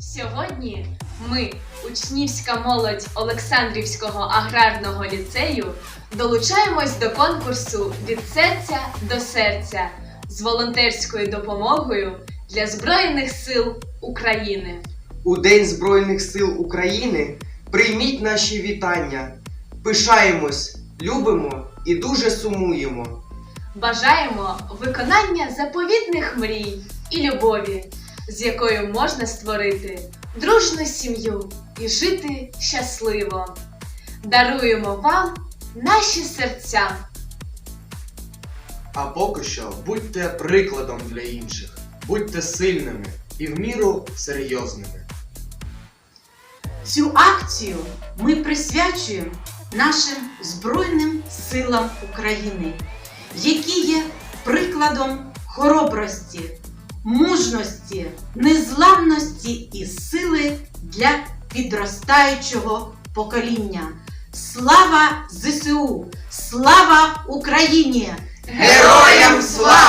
Сьогодні ми, учнівська молодь Олександрівського аграрного ліцею, долучаємось до конкурсу від серця до серця з волонтерською допомогою для Збройних сил України. У День Збройних сил України прийміть наші вітання. Пишаємось, любимо і дуже сумуємо. Бажаємо виконання заповітних мрій і любові, з якою можна створити дружну сім'ю і жити щасливо. Даруємо вам наші серця. А поки що будьте прикладом для інших, будьте сильними і в міру серйозними. Цю акцію ми присвячуємо нашим Збройним силам України, які є прикладом хоробрості, мужності, незламності і сили для підростаючого покоління. Слава ЗСУ! Слава Україні! Героям слава!